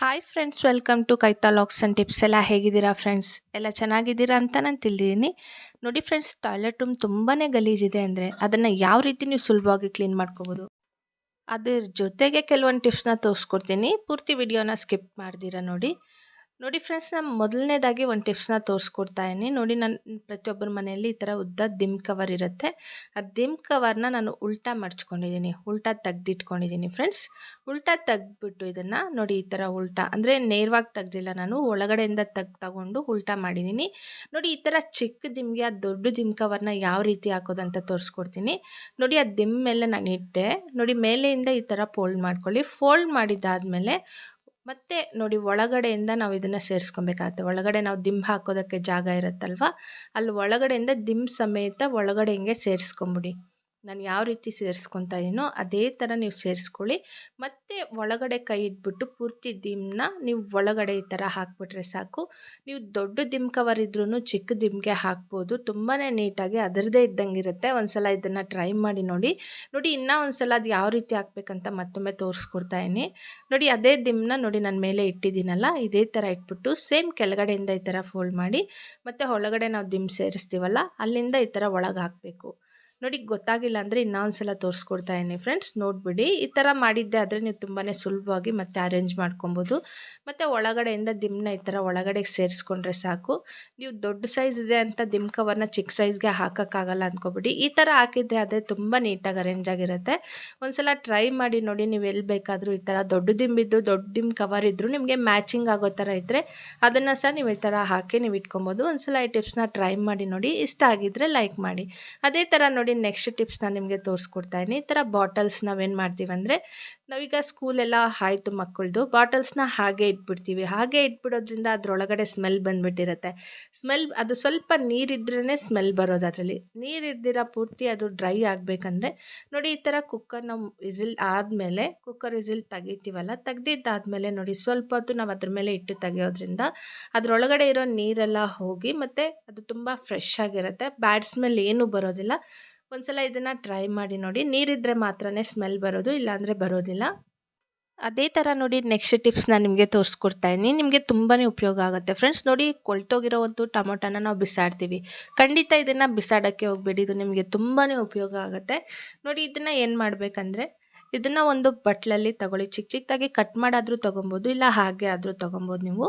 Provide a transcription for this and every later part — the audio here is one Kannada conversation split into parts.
ಹಾಯ್ ಫ್ರೆಂಡ್ಸ್ ವೆಲ್ಕಮ್ ಟು ಕೈತಾ ಲಾಕ್ಸ್ ಆ್ಯಂಡ್ ಟಿಪ್ಸ್ ಎಲ್ಲ ಹೇಗಿದ್ದೀರಾ ಫ್ರೆಂಡ್ಸ್ ಎಲ್ಲ ಚೆನ್ನಾಗಿದ್ದೀರಾ ಅಂತ ನಾನು ತಿಳಿದಿದ್ದೀನಿ. ನೋಡಿ ಫ್ರೆಂಡ್ಸ್ ಟಾಯ್ಲೆಟ್ ರೂಮ್ ತುಂಬಾ ಗಲೀಜಿದೆ ಅಂದರೆ ಅದನ್ನು ಯಾವ ರೀತಿ ನೀವು ಸುಲಭವಾಗಿ ಕ್ಲೀನ್ ಮಾಡ್ಕೋಬೋದು? ಅದ್ರ ಜೊತೆಗೆ ಕೆಲವೊಂದು ಟಿಪ್ಸ್ನ ತೋರಿಸ್ಕೊಡ್ತೀನಿ. ಪೂರ್ತಿ ವಿಡಿಯೋನ ಸ್ಕಿಪ್ ಮಾಡ್ದಿರಾ ನೋಡಿ. ನೋಡಿ ಫ್ರೆಂಡ್ಸ್ ನಾನು ಮೊದಲನೇದಾಗಿ ಒಂದು ಟಿಪ್ಸ್ನ ತೋರಿಸ್ಕೊಡ್ತಾ ಇದ್ದೀನಿ. ನೋಡಿ ನಾನು ಪ್ರತಿಯೊಬ್ಬರ ಮನೆಯಲ್ಲಿ ಈ ಥರ ಉದ್ದ ದಿಮ್ ಕವರ್ ಇರುತ್ತೆ. ಆ ದಿಮ್ ಕವರ್ನ ನಾನು ಉಲ್ಟಾ ಮಡ್ಚ್ಕೊಂಡಿದ್ದೀನಿ. ಉಲ್ಟಾ ತೆಗ್ದಿಟ್ಕೊಂಡಿದ್ದೀನಿ ಫ್ರೆಂಡ್ಸ್ ಉಲ್ಟಾ ತೆಗ್ದ್ಬಿಟ್ಟು ಇದನ್ನು ನೋಡಿ ಈ ಥರ ಉಲ್ಟಾ. ಅಂದರೆ ನೇರವಾಗಿ ತೆಗ್ದಿಲ್ಲ ನಾನು, ಒಳಗಡೆಯಿಂದ ತೆಗ್, ತಗೊಂಡು ಉಲ್ಟಾ ಮಾಡಿದ್ದೀನಿ. ನೋಡಿ ಈ ಥರ ಚಿಕ್ಕ ದಿಮ್ಗೆ ಆ ದೊಡ್ಡ ದಿಮ್ ಕವರ್ನ ಯಾವ ರೀತಿ ಹಾಕೋದು ಅಂತ ತೋರಿಸ್ಕೊಡ್ತೀನಿ. ನೋಡಿ ಆ ದಿಮ್ ಮೇಲೆ ನಾನು ಇಟ್ಟೆ. ನೋಡಿ ಮೇಲೆಯಿಂದ ಈ ಥರ ಫೋಲ್ಡ್ ಮಾಡ್ಕೊಳ್ಳಿ. ಫೋಲ್ಡ್ ಮಾಡಿದ್ದಾದಮೇಲೆ ಮತ್ತೆ ನೋಡಿ ಒಳಗಡೆಯಿಂದ ನಾವು ಇದನ್ನು ಸೇರಿಸ್ಕೊಬೇಕಾಗತ್ತೆ. ಒಳಗಡೆ ನಾವು ದಿಂಬು ಹಾಕೋದಕ್ಕೆ ಜಾಗ ಇರುತ್ತಲ್ವ? ಅಲ್ಲಿ ಒಳಗಡೆಯಿಂದ ದಿಂಬು ಸಮೇತ ಒಳಗಡೆ ಹಿಂಗೆ ಸೇರಿಸ್ಕೊಂಬಿಡಿ. ನಾನು ಯಾವ ರೀತಿ ಸೇರಿಸ್ಕೊತಾ ಇದೀನೋ ಅದೇ ಥರ ನೀವು ಸೇರಿಸ್ಕೊಳ್ಳಿ. ಮತ್ತು ಒಳಗಡೆ ಕೈ ಇಟ್ಬಿಟ್ಟು ಪೂರ್ತಿ ದಿಮ್ನ ನೀವು ಒಳಗಡೆ ಈ ಥರ ಹಾಕ್ಬಿಟ್ರೆ ಸಾಕು. ನೀವು ದೊಡ್ಡ ದಿಮ್ ಕವರ್ ಇದ್ರೂ ಚಿಕ್ಕ ದಿಮ್ಗೆ ಹಾಕ್ಬೋದು. ತುಂಬಾ ನೀಟಾಗಿ ಅದರದೇ ಇದ್ದಂಗೆ ಇರುತ್ತೆ ಒಂದು ಸಲ ಇದನ್ನು ಟ್ರೈ ಮಾಡಿ ನೋಡಿ. ನೋಡಿ, ಇನ್ನೂ ಒಂದು ಸಲ ಅದು ಯಾವ ರೀತಿ ಹಾಕ್ಬೇಕಂತ ಮತ್ತೊಮ್ಮೆ ತೋರಿಸ್ಕೊಡ್ತಾ ಇದೀನಿ ನೋಡಿ, ಅದೇ ದಿಮ್ನ ನೋಡಿ ನಾನು ಮೇಲೆ ಇಟ್ಟಿದ್ದೀನಲ್ಲ, ಇದೇ ಥರ ಇಟ್ಬಿಟ್ಟು ಸೇಮ್ ಕೆಳಗಡೆಯಿಂದ ಈ ಥರ ಫೋಲ್ಡ್ ಮಾಡಿ, ಮತ್ತು ಒಳಗಡೆ ನಾವು ದಿಮ್ ಸೇರಿಸ್ತೀವಲ್ಲ, ಅಲ್ಲಿಂದ ಈ ಥರ ಒಳಗೆ ಹಾಕಬೇಕು. ನೋಡಿ, ಗೊತ್ತಾಗಿಲ್ಲ ಅಂದರೆ ಇನ್ನೊಂದು ಸಲ ತೋರಿಸ್ಕೊಡ್ತಾ ಇದ್ದೀನಿ ಫ್ರೆಂಡ್ಸ್ ನೋಡಿಬಿಡಿ. ಈ ಥರ ಮಾಡಿದ್ದೆ ಆದರೆ ನೀವು ತುಂಬಾ ಸುಲಭವಾಗಿ ಮತ್ತೆ ಅರೇಂಜ್ ಮಾಡ್ಕೊಬೋದು. ಮತ್ತು ಒಳಗಡೆಯಿಂದ ದಿಮ್ನ ಈ ಥರ ಒಳಗಡೆಗೆ ಸೇರಿಸ್ಕೊಂಡ್ರೆ ಸಾಕು. ನೀವು ದೊಡ್ಡ ಸೈಜ್ ಇದೆ ಅಂತ ದಿಮ್ ಕವರ್ನ ಚಿಕ್ಕ ಸೈಜ್ಗೆ ಹಾಕೋಕ್ಕಾಗಲ್ಲ ಅಂದ್ಕೊಬಿಡಿ ಈ ಥರ ಹಾಕಿದ್ರೆ ಅದೇ ತುಂಬ ನೀಟಾಗಿ ಅರೇಂಜ್ ಆಗಿರುತ್ತೆ. ಒಂದ್ಸಲ ಟ್ರೈ ಮಾಡಿ ನೋಡಿ ನೀವು ಎಲ್ಲಿ ಬೇಕಾದರೂ ಈ ಥರ ದೊಡ್ಡ ದಿಂಬಿದ್ದು ದೊಡ್ಡ ದಿಮ್ ಕವರ್ ಇದ್ದರೂ ನಿಮಗೆ ಮ್ಯಾಚಿಂಗ್ ಆಗೋ ಥರ ಇದ್ದರೆ ಅದನ್ನು ಸಹ ನೀವು ಈ ಥರ ಹಾಕಿ ನೀವು ಇಟ್ಕೊಬೋದು. ಒಂದ್ಸಲ ಈ ಟಿಪ್ಸ್ನ ಟ್ರೈ ಮಾಡಿ ನೋಡಿ. ಇಷ್ಟ ಆಗಿದ್ದರೆ ಲೈಕ್ ಮಾಡಿ. ಅದೇ ಥರ ನೋಡಿ ನೆಕ್ಸ್ಟ್ ಟಿಪ್ಸ್ ನಾನು ನಿಮಗೆ ಇದ್ದೀನಿ ಈ ಥರ ಬಾಟಲ್ಸ್ ನಾವೇನು ಮಾಡ್ತೀವಿ ಅಂದರೆ, ನಾವೀಗ ಸ್ಕೂಲೆಲ್ಲ ಆಯಿತು ಮಕ್ಕಳದು ಬಾಟಲ್ಸ್ನ ಹಾಗೆ ಇಟ್ಬಿಡ್ತೀವಿ. ಹಾಗೆ ಇಟ್ಬಿಡೋದ್ರಿಂದ ಅದರೊಳಗಡೆ ಸ್ಮೆಲ್ ಬಂದುಬಿಟ್ಟಿರುತ್ತೆ. ಸ್ಮೆಲ್ ಅದು ಸ್ವಲ್ಪ ನೀರಿದ್ರೇ ಸ್ಮೆಲ್ ಬರೋದು ಅದರಲ್ಲಿ. ನೀರಿದ್ದಿರ ಪೂರ್ತಿ ಅದು ಡ್ರೈ ಆಗಬೇಕಂದ್ರೆ, ನೋಡಿ ಈ ಥರ ಕುಕ್ಕರ್ ನಾವು ವಿಸಿಲ್ ಆದಮೇಲೆ ಕುಕ್ಕರ್ ವಿಸಿಲ್ ತೆಗಿತೀವಲ್ಲ, ತೆಗ್ದಿದ್ದಾದಮೇಲೆ ನೋಡಿ ಸ್ವಲ್ಪ ಹೊತ್ತು ನಾವು ಅದ್ರ ಮೇಲೆ ಇಟ್ಟು ತೆಗೆಯೋದ್ರಿಂದ ಅದರೊಳಗಡೆ ಇರೋ ನೀರೆಲ್ಲ ಹೋಗಿ ಮತ್ತು ಅದು ತುಂಬ ಫ್ರೆಶ್ ಆಗಿರುತ್ತೆ. ಬ್ಯಾಡ್ ಸ್ಮೆಲ್ ಏನೂ ಬರೋದಿಲ್ಲ. ಒಂದ್ಸಲ ಇದನ್ನು ಟ್ರೈ ಮಾಡಿ ನೋಡಿ. ನೀರಿದ್ದರೆ ಮಾತ್ರನೇ ಸ್ಮೆಲ್ ಬರೋದು, ಇಲ್ಲಾಂದರೆ ಬರೋದಿಲ್ಲ. ಅದೇ ಥರ ನೋಡಿ ನೆಕ್ಸ್ಟ್ ಟಿಪ್ಸ್ ನಾನು ನಿಮಗೆ ತೋರಿಸ್ಕೊಡ್ತಾ ಇದ್ದೀನಿ. ನಿಮಗೆ ತುಂಬಾ ಉಪಯೋಗ ಆಗುತ್ತೆ. ಫ್ರೆಂಡ್ಸ್ ನೋಡಿ ಕೊಳ್ತೋಗಿರೋ ಒಂದು ಟೊಮೊಟೊನ ನಾವು ಬಿಸಾಡ್ತೀವಿ. ಖಂಡಿತ ಇದನ್ನು ಬಿಸಾಡೋಕ್ಕೆ ಹೋಗ್ಬೇಡಿ. ಇದು ನಿಮಗೆ ತುಂಬಾ ಉಪಯೋಗ ಆಗುತ್ತೆ. ನೋಡಿ ಇದನ್ನು ಏನು ಮಾಡಬೇಕಂದ್ರೆ, ಇದನ್ನು ಒಂದು ಬಟ್ಲಲ್ಲಿ ತಗೊಳ್ಳಿ. ಚಿಕ್ಕ ಚಿಕ್ಕದಾಗಿ ಕಟ್ ಮಾಡಾದರೂ ತೊಗೊಬೋದು ಇಲ್ಲ ಹಾಗೆ ಆದರೂ ತೊಗೊಬೋದು ನೀವು.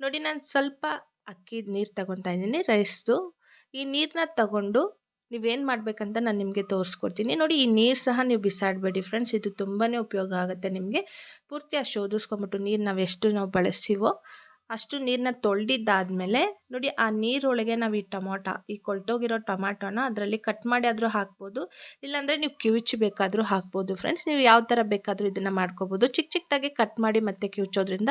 ನೋಡಿ ನಾನು ಸ್ವಲ್ಪ ಅಕ್ಕಿ ನೀರು ತಗೊತಾ ಇದ್ದೀನಿ, ರೈಸ್ದು. ಈ ನೀರನ್ನ ತಗೊಂಡು ನೀವೇನು ಮಾಡಬೇಕಂತ ನಾನು ನಿಮಗೆ ತೋರಿಸ್ಕೊಡ್ತೀನಿ. ನೋಡಿ, ಈ ನೀರು ಸಹ ನೀವು ಬಿಸಾಡಬೇಡಿ ಫ್ರೆಂಡ್ಸ್ ಇದು ತುಂಬಾ ಉಪಯೋಗ ಆಗುತ್ತೆ ನಿಮಗೆ. ಪೂರ್ತಿ ಅಷ್ಟು ಶೋಧಿಸ್ಕೊಂಬಿಟ್ಟು ನೀರು ನಾವು ಎಷ್ಟು ನಾವು ಬಳಸ್ತೀವೋ ಅಷ್ಟು ನೀರನ್ನ ತೊಳೆದಿದ್ದಾದ್ಮೇಲೆ ನೋಡಿ ಆ ನೀರೊಳಗೆ ನಾವು ಈ ಟೊಮೊಟೊ, ಈ ಕೊಳ್ತೋಗಿರೋ ಟೊಮಾಟೊನ ಅದರಲ್ಲಿ ಕಟ್ ಮಾಡಿ ಆದರೂ ಹಾಕ್ಬೋದು. ಇಲ್ಲಾಂದರೆ ನೀವು ಕಿವುಚಿ ಬೇಕಾದರೂ ಹಾಕ್ಬೋದು ಫ್ರೆಂಡ್ಸ್ ನೀವು ಯಾವ ಥರ ಬೇಕಾದರೂ ಇದನ್ನು ಮಾಡ್ಕೋಬೋದು. ಚಿಕ್ಕ ಚಿಕ್ಕದಾಗಿ ಕಟ್ ಮಾಡಿ ಮತ್ತೆ ಕಿವುಚೋದ್ರಿಂದ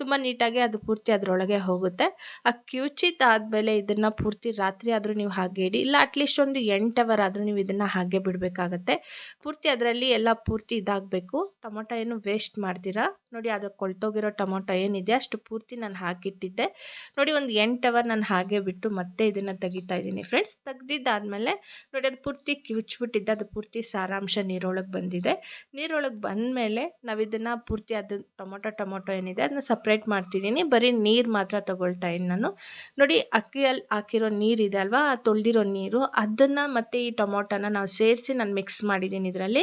ತುಂಬ ನೀಟಾಗಿ ಅದು ಪೂರ್ತಿ ಅದರೊಳಗೆ ಹೋಗುತ್ತೆ. ಆ ಕಿವುಚಿದ್ದಾದಮೇಲೆ ಇದನ್ನು ಪೂರ್ತಿ ರಾತ್ರಿ ಆದರೂ ನೀವು ಹಾಗೆ ಇಡಿ. ಇಲ್ಲ ಅಟ್ಲೀಸ್ಟ್ ಒಂದು ಎಂಟು ಅವರ್ ಆದರೂ ನೀವು ಇದನ್ನು ಹಾಗೆ ಬಿಡಬೇಕಾಗತ್ತೆ. ಪೂರ್ತಿ ಅದರಲ್ಲಿ ಎಲ್ಲ ಪೂರ್ತಿ ಇದಾಗಬೇಕು. ಟೊಮೊಟೊ ಏನು ವೇಸ್ಟ್ ಮಾಡ್ತೀರಾ? ನೋಡಿ ಅದು ಕೊಳ್ತೋಗಿರೋ ಟೊಮೊಟೊ ಏನಿದೆ ಅಷ್ಟು ಪೂರ್ತಿ ನಾನು ಹಾಕಿಟ್ಟಿದ್ದೆ. ನೋಡಿ ಒಂದು ಎಂಟು ಅವರ್ ನಾನು ಹಾಗೆ ಬಿಟ್ಟು ಮತ್ತೆ ಇದನ್ನು ತೆಗಿತಾ ಇದ್ದೀನಿ ಫ್ರೆಂಡ್ಸ್ ತೆಗ್ದಿದ್ದಾದಮೇಲೆ ನೋಡಿ ಅದು ಪೂರ್ತಿ ಕಿವುಚ್ಬಿಟ್ಟಿದ್ದೆ. ಅದು ಪೂರ್ತಿ ಸಾರಾಂಶ ನೀರೊಳಗೆ ಬಂದಿದೆ. ನೀರೊಳಗೆ ಬಂದಮೇಲೆ ನಾವು ಇದನ್ನು ಪೂರ್ತಿ ಅದು ಟೊಮೊಟೊ ಟೊಮೊಟೊ ಏನಿದೆ ಅದನ್ನ ಸಪ್ರೇಟ್ ಮಾಡ್ತಿದ್ದೀನಿ. ಬರೀ ನೀರು ಮಾತ್ರ ತೊಗೊಳ್ತಾ ಇದ್ದೀನಿ ನಾನು. ನೋಡಿ ಅಕ್ಕಿಯಲ್ಲಿ ಹಾಕಿರೋ ನೀರಿದೆ ಅಲ್ವಾ? ತೊಳೆದಿರೋ ನೀರು ಅದನ್ನು ಮತ್ತು ಈ ಟೊಮೊಟೊನ ನಾವು ಸೇರಿಸಿ ನಾನು ಮಿಕ್ಸ್ ಮಾಡಿದ್ದೀನಿ ಇದರಲ್ಲಿ.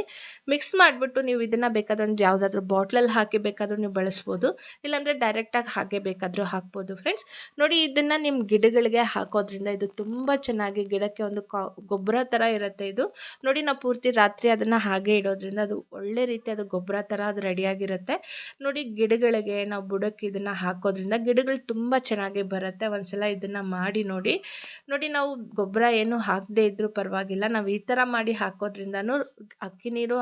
ಮಿಕ್ಸ್ ಮಾಡಿಬಿಟ್ಟು ನೀವು ಇದನ್ನು ಬೇಕಾದ್ರೆ ಒಂದು ಯಾವುದಾದ್ರೂ ಬಾಟ್ಲಲ್ಲಿ ಹಾಕಿ ಬೇಕಾದರೂ ನೀವು ಬಳಸ್ಬೋದು. ಇಲ್ಲಾಂದರೆ ಡೈರೆಕ್ಟಾಗಿ ಹಾಗೆ ಬೇಕಾದರೂ ಹಾಕ್ಬೋದು ಫ್ರೆಂಡ್ಸ್ ನೋಡಿ ಇದನ್ನು ನಿಮ್ಮ ಗಿಡಗಳಿಗೆ ಹಾಕೋದ್ರಿಂದ ಇದು ತುಂಬ ಚೆನ್ನಾಗಿ ಗಿಡಕ್ಕೆ ಒಂದು ಗೊಬ್ಬರ ಥರ ಇರುತ್ತೆ ಇದು. ನೋಡಿ ನಾವು ಪೂರ್ತಿ ರಾತ್ರಿ ಅದನ್ನು ಹಾಗೆ ಇಡೋದ್ರಿಂದ ಅದು ಒಳ್ಳೆ ರೀತಿ ಅದು ಗೊಬ್ಬರ ಥರ ಅದು ರೆಡಿಯಾಗಿರುತ್ತೆ ನೋಡಿ ಗಿಡಗಳಿಗೆ ನಾವು ಬುಡಕ್ಕೆ ಇದನ್ನು ಹಾಕೋದ್ರಿಂದ ಗಿಡಗಳು ತುಂಬ ಚೆನ್ನಾಗಿ ಬರುತ್ತೆ. ಒಂದ್ಸಲ ಇದನ್ನು ಮಾಡಿ ನೋಡಿ. ನೋಡಿ ನಾವು ಗೊಬ್ಬರ ಏನು ಹಾಕದೇ ಇದ್ದರೂ ಪರವಾಗಿಲ್ಲ. ನಾವು ಈ ಥರ ಮಾಡಿ ಹಾಕೋದ್ರಿಂದನೂ ಅಕ್ಕಿ ನೀರು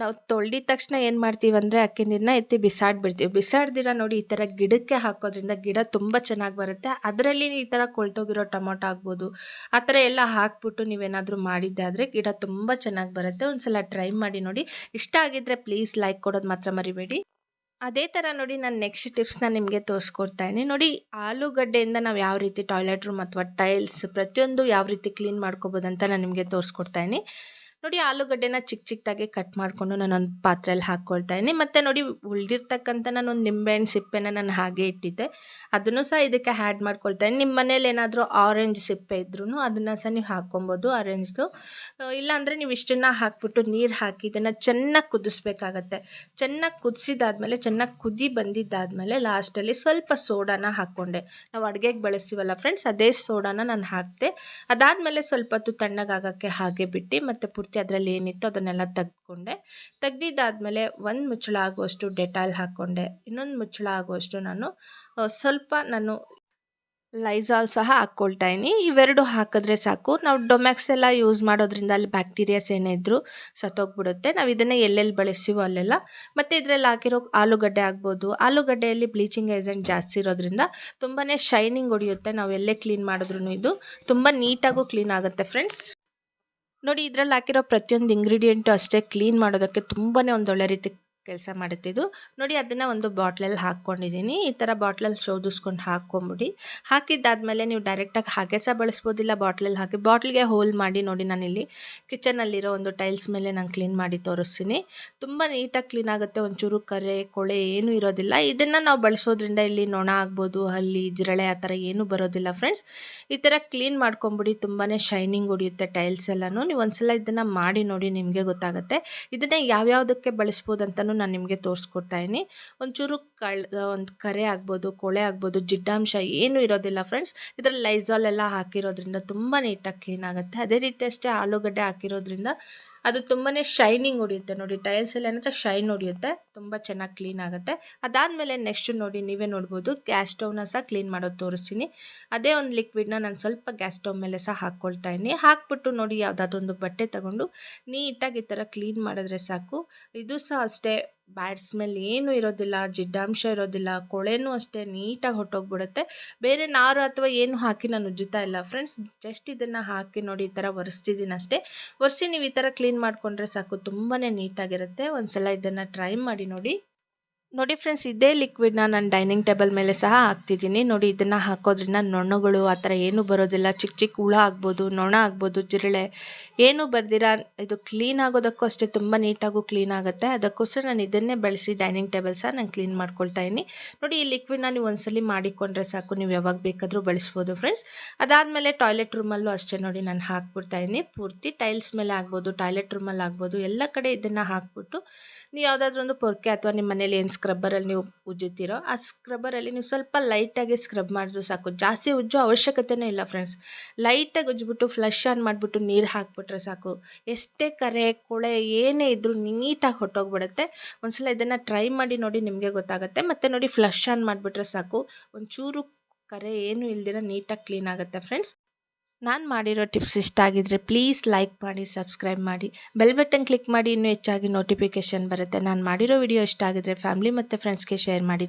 ನಾವು ತೊಳ್ದಿದ ತಕ್ಷಣ ಏನು ಮಾಡ್ತೀವಿ ಅಂದರೆ ಅಕ್ಕಿ ನೀರನ್ನ ಎತ್ತಿ ಬಿಸಾಡ್ಬಿಡ್ತೀವಿ. ಬಿಸಾಡ್ದಿರ ನೋಡಿ ಈ ಥರ ಗಿಡಕ್ಕೆ ಹಾಕೋದ್ರಿಂದ ಗಿಡ ತುಂಬ ಚೆನ್ನಾಗಿ ಬರುತ್ತೆ. ಅದರಲ್ಲಿ ಈ ಥರ ಕೊಳ್ತೋಗಿರೋ ಟೊಮೊಟೊ ಆಗ್ಬೋದು, ಆ ಥರ ಎಲ್ಲ ಹಾಕ್ಬಿಟ್ಟು ನೀವೇನಾದರೂ ಮಾಡಿದ್ದಾದರೆ ಗಿಡ ತುಂಬ ಚೆನ್ನಾಗಿ ಬರುತ್ತೆ. ಒಂದು ಸಲ ಟ್ರೈ ಮಾಡಿ ನೋಡಿ. ಇಷ್ಟ ಆಗಿದ್ದರೆ ಪ್ಲೀಸ್ ಲೈಕ್ ಕೊಡೋದು ಮಾತ್ರ ಮರಿಬೇಡಿ. ಅದೇ ಥರ ನೋಡಿ ನಾನು ನೆಕ್ಸ್ಟ್ ಟಿಪ್ಸ್ನ ನಿಮಗೆ ತೋರಿಸ್ಕೊಡ್ತಾ ಇದ್ದೀನಿ. ನೋಡಿ, ಆಲೂಗಡ್ಡೆಯಿಂದ ನಾವು ಯಾವ ರೀತಿ ಟಾಯ್ಲೆಟ್ ರೂಮ್ ಅಥವಾ ಟೈಲ್ಸ್ ಪ್ರತಿಯೊಂದು ಯಾವ ರೀತಿ ಕ್ಲೀನ್ ಮಾಡ್ಕೋಬೋದು ಅಂತ ನಾನು ನಿಮಗೆ ತೋರಿಸ್ಕೊಡ್ತಾ ಇದ್ದೀನಿ. ನೋಡಿ ಆಲೂಗಡ್ಡೆನ ಚಿಕ್ಕ ಚಿಕ್ಕದಾಗಿ ಕಟ್ ಮಾಡಿಕೊಂಡು ಒಂದು ಪಾತ್ರೆಯಲ್ಲಿ ಹಾಕ್ಕೊಳ್ತಾ ಇದ್ದೀನಿ. ಮತ್ತು ನೋಡಿ ಉಳಿದಿರ್ತಕ್ಕಂಥ ನಾನೊಂದು ನಿಂಬೆಹಣ್ಣು ಸಿಪ್ಪೆನ ನಾನು ಹಾಗೆ ಇಟ್ಟಿದ್ದೆ. ಅದನ್ನು ಸಹ ಇದಕ್ಕೆ ಆ್ಯಡ್ ಮಾಡ್ಕೊಳ್ತಾ ಇದ್ದೀನಿ. ನಿಮ್ಮ ಮನೇಲಿ ಏನಾದರೂ ಆರೆಂಜ್ ಸಿಪ್ಪೆ ಇದ್ರೂ ಅದನ್ನು ಸಹ ನೀವು ಹಾಕ್ಕೊಬೋದು ಆರೆಂಜ್ದು ಇಲ್ಲಾಂದರೆ ನೀವು ಇಷ್ಟನ್ನು ಹಾಕ್ಬಿಟ್ಟು ನೀರು ಹಾಕಿ ಇದನ್ನು ಚೆನ್ನಾಗಿ ಕುದಿಸ್ಬೇಕಾಗತ್ತೆ. ಚೆನ್ನಾಗಿ ಕುದಿಸಿದಾದ್ಮೇಲೆ, ಚೆನ್ನಾಗಿ ಕುದಿ ಬಂದಿದ್ದಾದಮೇಲೆ ಲಾಸ್ಟಲ್ಲಿ ಸ್ವಲ್ಪ ಸೋಡಾನ ಹಾಕ್ಕೊಂಡೆ. ನಾವು ಅಡುಗೆಗೆ ಬಳಸ್ತೀವಲ್ಲ ಫ್ರೆಂಡ್ಸ್ ಅದೇ ಸೋಡಾನ ನಾನು ಹಾಕಿದೆ. ಅದಾದಮೇಲೆ ಸ್ವಲ್ಪ ಹೊತ್ತು ತಣ್ಣಗಾಗೋಕ್ಕೆ ಹಾಗೆ ಬಿಟ್ಟು ಮತ್ತು ಪೂರ್ತಿ ಅದರಲ್ಲಿ ಏನಿತ್ತು ಅದನ್ನೆಲ್ಲ ತೆಗ್ದುಕೊಂಡೆ. ತೆಗ್ದಿದ್ದಾದಮೇಲೆ ಒಂದು ಮುಚ್ಚಳ ಆಗುವಷ್ಟು ಡೆಟಾಲ್ ಹಾಕ್ಕೊಂಡೆ ಇನ್ನೊಂದು ಮುಚ್ಚಳ ಆಗುವಷ್ಟು ನಾನು ಸ್ವಲ್ಪ ನಾನು ಲೈಸಾಲ್ ಸಹ ಹಾಕ್ಕೊಳ್ತಾ ಇವೆರಡು ಹಾಕಿದ್ರೆ ಸಾಕು. ನಾವು ಡೊಮ್ಯಾಕ್ಸ್ ಎಲ್ಲ ಯೂಸ್ ಮಾಡೋದ್ರಿಂದ ಅಲ್ಲಿ ಬ್ಯಾಕ್ಟೀರಿಯಾಸ್ ಏನೇ ಇದ್ದರೂ ಸತ್ತೋಗ್ಬಿಡುತ್ತೆ. ನಾವು ಇದನ್ನೇ ಎಲ್ಲೆಲ್ಲಿ ಬಳಸ್ತೀವೋ ಅಲ್ಲೆಲ್ಲ. ಮತ್ತು ಇದರಲ್ಲಿ ಹಾಕಿರೋ ಆಲೂಗಡ್ಡೆ ಆಗ್ಬೋದು. ಆಲೂಗಡ್ಡೆಯಲ್ಲಿ ಬ್ಲೀಚಿಂಗ್ ಏಜೆಂಟ್ ಜಾಸ್ತಿ ಇರೋದ್ರಿಂದ ತುಂಬಾ ಶೈನಿಂಗ್ ಹೊಡೆಯುತ್ತೆ. ನಾವು ಎಲ್ಲೇ ಕ್ಲೀನ್ ಮಾಡಿದ್ರೂ ಇದು. ತುಂಬ ನೀಟಾಗೂ ಕ್ಲೀನ್ ಆಗುತ್ತೆ ಫ್ರೆಂಡ್ಸ್. ನೋಡಿ ಇದರಲ್ಲಿ ಹಾಕಿರೋ ಪ್ರತಿಯೊಂದು ಇಂಗ್ರೀಡಿಯೆಂಟು ಅಷ್ಟೇ ಕ್ಲೀನ್ ಮಾಡೋದಕ್ಕೆ ತುಂಬಾ ಒಂದೊಳ್ಳೆ ರೀತಿ ಕೆಲಸ ಮಾಡುತ್ತೆ ಇದು. ನೋಡಿ ಅದನ್ನು ಒಂದು ಬಾಟ್ಲಲ್ಲಿ ಹಾಕ್ಕೊಂಡಿದ್ದೀನಿ. ಈ ಥರ ಬಾಟ್ಲಲ್ಲಿ ಶೋಧಿಸ್ಕೊಂಡು ಹಾಕ್ಕೊಂಬಿಡಿ. ಹಾಕಿದ್ದಾದಮೇಲೆ ನೀವು ಡೈರೆಕ್ಟಾಗಿ ಹಾಗೆ ಸಹ ಬಳಸ್ಬೋದಿಲ್ಲ. ಬಾಟ್ಲಲ್ಲಿ ಹಾಕಿ, ಬಾಟ್ಲಿಗೆ ಹೋಲ್ ಮಾಡಿ ನೋಡಿ ನಾನಿಲ್ಲಿ ಕಿಚನಲ್ಲಿರೋ ಒಂದು ಟೈಲ್ಸ್ ಮೇಲೆ ನಾನು ಕ್ಲೀನ್ ಮಾಡಿ ತೋರಿಸ್ತೀನಿ. ತುಂಬ ನೀಟಾಗಿ ಕ್ಲೀನ್ ಆಗುತ್ತೆ. ಒಂಚೂರು ಕರೆ, ಕೊಳೆ ಏನೂ ಇರೋದಿಲ್ಲ. ಇದನ್ನು ನಾವು ಬಳಸೋದ್ರಿಂದ ಇಲ್ಲಿ ನೊಣ ಆಗ್ಬೋದು ಅಲ್ಲಿ ಜಿರಳೆ ಆ ಥರ ಏನೂ ಬರೋದಿಲ್ಲ ಫ್ರೆಂಡ್ಸ್ ಈ ಥರ ಕ್ಲೀನ್ ಮಾಡ್ಕೊಂಬಿಡಿ. ತುಂಬಾ ಶೈನಿಂಗ್ ಹೊಡಿಯುತ್ತೆ ಟೈಲ್ಸ್ ಎಲ್ಲನೂ. ನೀವು ಒಂದ್ಸಲ ಇದನ್ನು ಮಾಡಿ ನೋಡಿ ನಿಮಗೆ ಗೊತ್ತಾಗುತ್ತೆ. ಇದನ್ನು ಯಾವ್ಯಾವುದಕ್ಕೆ ಬಳಸ್ಬೋದು ಅಂತಲೂ ನಾನು ನಿಮಗೆ ತೋರಿಸ್ಕೊಡ್ತಾ ಇದ್ದೀನಿ. ಒಂಚೂರು ಕಳ್ ಒಂದು ಕರೆ ಆಗ್ಬೋದು, ಕೊಳೆ ಆಗ್ಬೋದು, ಜಿಡ್ಡಾಂಶ ಏನೂ ಇರೋದಿಲ್ಲ ಫ್ರೆಂಡ್ಸ್. ಇದರಲ್ಲಿ ಲೈಝಾಲ್ ಎಲ್ಲ ಹಾಕಿರೋದ್ರಿಂದ ತುಂಬ ನೀಟಾಗಿ ಕ್ಲೀನ್ ಆಗುತ್ತೆ. ಅದೇ ರೀತಿ ಅಷ್ಟೇ ಆಲೂಗಡ್ಡೆ ಹಾಕಿರೋದ್ರಿಂದ ಅದು ತುಂಬಾ ಶೈನಿಂಗ್ ಹೊಡಿಯುತ್ತೆ ನೋಡಿ ಟೈಲ್ಸ್ ಎಲ್ಲ ಏನಂತ ಶೈನ್ ಹೊಡಿಯುತ್ತೆ, ತುಂಬ ಚೆನ್ನಾಗಿ ಕ್ಲೀನ್ ಆಗುತ್ತೆ. ಅದಾದಮೇಲೆ ನೆಕ್ಸ್ಟ್ ನೋಡಿ ನೀವೇ ನೋಡ್ಬೋದು ಗ್ಯಾಸ್ ಸ್ಟವ್ನ ಸಹ ಕ್ಲೀನ್ ಮಾಡೋದು ತೋರಿಸ್ತೀನಿ. ಅದೇ ಒಂದು ಲಿಕ್ವಿಡ್ನ ನಾನು ಸ್ವಲ್ಪ ಗ್ಯಾಸ್ ಸ್ಟವ್ ಮೇಲೆ ಸಹ ಹಾಕ್ಕೊಳ್ತಾ ಇದ್ದೀನಿ. ಹಾಕ್ಬಿಟ್ಟು ನೋಡಿ ಯಾವುದಾದೊಂದು ಬಟ್ಟೆ ತಗೊಂಡು, ನೀಟಾಗಿ ಈ ಥರ ಕ್ಲೀನ್ ಮಾಡಿದ್ರೆ ಸಾಕು. ಇದು ಸಹ ಅಷ್ಟೇ ಬ್ಯಾಡ್ ಸ್ಮೆಲ್ ಏನೂ ಇರೋದಿಲ್ಲ, ಜಿಡ್ಡಾಂಶ ಇರೋದಿಲ್ಲ, ಕೊಳೆನೂ ಅಷ್ಟೇ ನೀಟಾಗಿ ಹೊಟ್ಟೋಗ್ಬಿಡುತ್ತೆ. ಬೇರೆ ನಾರು ಅಥವಾ ಏನು ಹಾಕಿ ನಾನು ಉಜ್ಜುತ್ತಾ ಇಲ್ಲ. ಫ್ರೆಂಡ್ಸ್ ಜಸ್ಟ್ ಇದನ್ನು ಹಾಕಿ ನೋಡಿ ಈ ಥರ ಒರೆಸ್ತಿದ್ದೀನಿ ಅಷ್ಟೇ. ಒರೆಸಿ ನೀವು ಈ ಥರ ಕ್ಲೀನ್ ಮಾಡಿಕೊಂಡ್ರೆ ಸಾಕು ತುಂಬಾ ನೀಟಾಗಿರುತ್ತೆ. ಒಂದು ಸಲ ಇದನ್ನು ಟ್ರೈ ಮಾಡಿ ನೋಡಿ. ನೋಡಿ ಫ್ರೆಂಡ್ಸ್ ಇದೇ ಲಿಕ್ವಿಡ್ನ ನಾನು ಡೈನಿಂಗ್ ಟೇಬಲ್ ಮೇಲೆ ಸಹ ಹಾಕ್ತಿದ್ದೀನಿ. ನೋಡಿ, ಇದನ್ನು ಹಾಕೋದ್ರಿಂದ ನೊಣಗಳು ಆ ಥರ ಏನೂ ಬರೋದಿಲ್ಲ. ಚಿಕ್ಕ ಚಿಕ್ಕ ಹುಳ ಆಗ್ಬೋದು, ನೊಣ ಆಗ್ಬೋದು, ಜಿರಳೆ ಏನೂ ಬರ್ದಿರ, ಇದು ಕ್ಲೀನ್ ಆಗೋದಕ್ಕೂ ಅಷ್ಟೇ ತುಂಬ ನೀಟಾಗೂ ಕ್ಲೀನ್ ಆಗುತ್ತೆ. ಅದಕ್ಕೋಸ್ಕರ ನಾನು ಇದನ್ನೇ ಬಳಸಿ ಡೈನಿಂಗ್ ಟೇಬಲ್ ಸಹ ನಾನು ಕ್ಲೀನ್ ಮಾಡ್ಕೊಳ್ತಾ ಇದ್ದೀನಿ. ನೋಡಿ, ಈ ಲಿಕ್ವಿಡ್ನ ನೀವು ಒಂದ್ಸಲಿ ಮಾಡಿಕೊಂಡ್ರೆ ಸಾಕು. ನೀವು ಯಾವಾಗ ಬೇಕಾದರೂ ಬಳಸ್ಬೋದು ಫ್ರೆಂಡ್ಸ್ ಅದಾದಮೇಲೆ ಟಾಯ್ಲೆಟ್ ರೂಮಲ್ಲೂ ಅಷ್ಟೇ ನೋಡಿ ನಾನು ಹಾಕ್ಬಿಡ್ತಾ ಇದ್ದೀನಿ. ಪೂರ್ತಿ ಟೈಲ್ಸ್ ಮೇಲೆ ಆಗ್ಬೋದು ಟಾಯ್ಲೆಟ್ ರೂಮಲ್ಲಿ ಆಗ್ಬೋದು, ಎಲ್ಲ ಕಡೆ ಇದನ್ನು ಹಾಕ್ಬಿಟ್ಟು ನೀವು ಯಾವುದಾದ್ರೂ ಒಂದು ಪೊರ್ಕೆ ಅಥವಾ ನಿಮ್ಮ ಮನೇಲಿ ಏನು ಸ್ಕ್ರಬ್ಬರಲ್ಲಿ ನೀವು ಉಜ್ಜುತ್ತೀರೋ, ಆ ಸ್ಕ್ರಬ್ಬರಲ್ಲಿ ನೀವು ಸ್ವಲ್ಪ ಲೈಟಾಗಿ ಸ್ಕ್ರಬ್ ಮಾಡಿದ್ರು ಸಾಕು. ಜಾಸ್ತಿ ಉಜ್ಜೋ ಅವಶ್ಯಕತೆನೇ ಇಲ್ಲ ಫ್ರೆಂಡ್ಸ್ ಲೈಟಾಗಿ ಉಜ್ಜಿಬಿಟ್ಟು ಫ್ಲಶ್ ಆನ್ ಮಾಡಿಬಿಟ್ಟು ನೀರು ಹಾಕ್ಬಿಟ್ರೆ ಸಾಕು. ಎಷ್ಟೇ ಕರೆ, ಕೊಳೆ ಏನೇ ಇದ್ದರೂ ನೀಟಾಗಿ ಹೊಟ್ಟೋಗ್ಬಿಡುತ್ತೆ. ಒಂದ್ಸಲ ಇದನ್ನು ಟ್ರೈ ಮಾಡಿ ನೋಡಿ ನಿಮಗೆ ಗೊತ್ತಾಗುತ್ತೆ. ಮತ್ತು ನೋಡಿ ಫ್ಲಶ್ ಆನ್ ಮಾಡಿಬಿಟ್ರೆ ಸಾಕು. ಒಂಚೂರು ಕರೆ ಏನೂ ಇಲ್ದಿರ ನೀಟಾಗಿ ಕ್ಲೀನ್ ಆಗುತ್ತೆ ಫ್ರೆಂಡ್ಸ್ ನಾನು ಮಾಡಿರೋ ಟಿಪ್ಸ್ ಇಷ್ಟ ಆಗಿದ್ರೆ ಪ್ಲೀಸ್ ಲೈಕ್ ಮಾಡಿ ಸಬ್ಸ್ಕ್ರೈಬ್ ಮಾಡಿ. ಬೆಲ್ ಬಟನ್ ಕ್ಲಿಕ್ ಮಾಡಿ, ಇನ್ನೂ ಹೆಚ್ಚಾಗಿ ನೋಟಿಫಿಕೇಷನ್ ಬರುತ್ತೆ. ನಾನು ಮಾಡಿರೋ ವಿಡಿಯೋ ಇಷ್ಟ ಆಗಿದ್ರೆ ಫ್ಯಾಮಿಲಿ ಮತ್ತು ಫ್ರೆಂಡ್ಸ್ಗೆ ಶೇರ್ ಮಾಡಿ.